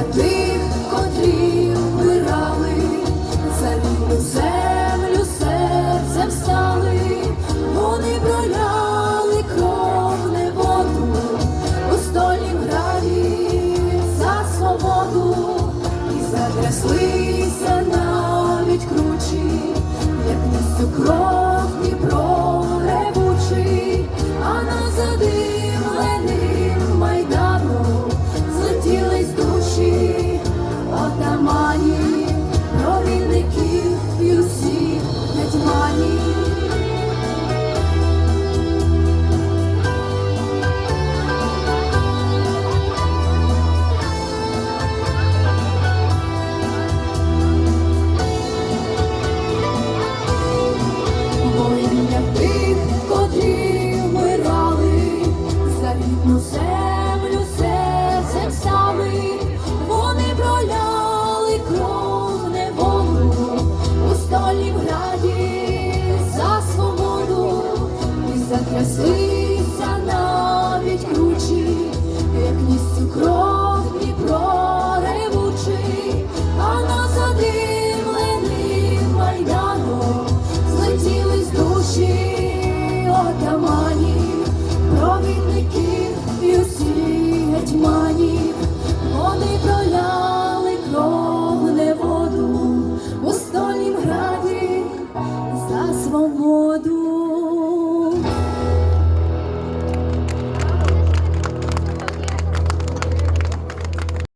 для тих, котрі вмирали, за рідну землю серцем стали, вони проляли кров не воду, у столі граді за свободу. І затряслися. затряслися навіть кручі, як ністю кров Дніпро ревучий, а на задимлений майданом злетіли з душі отаманів, провідників і усіх гетьманів. Вони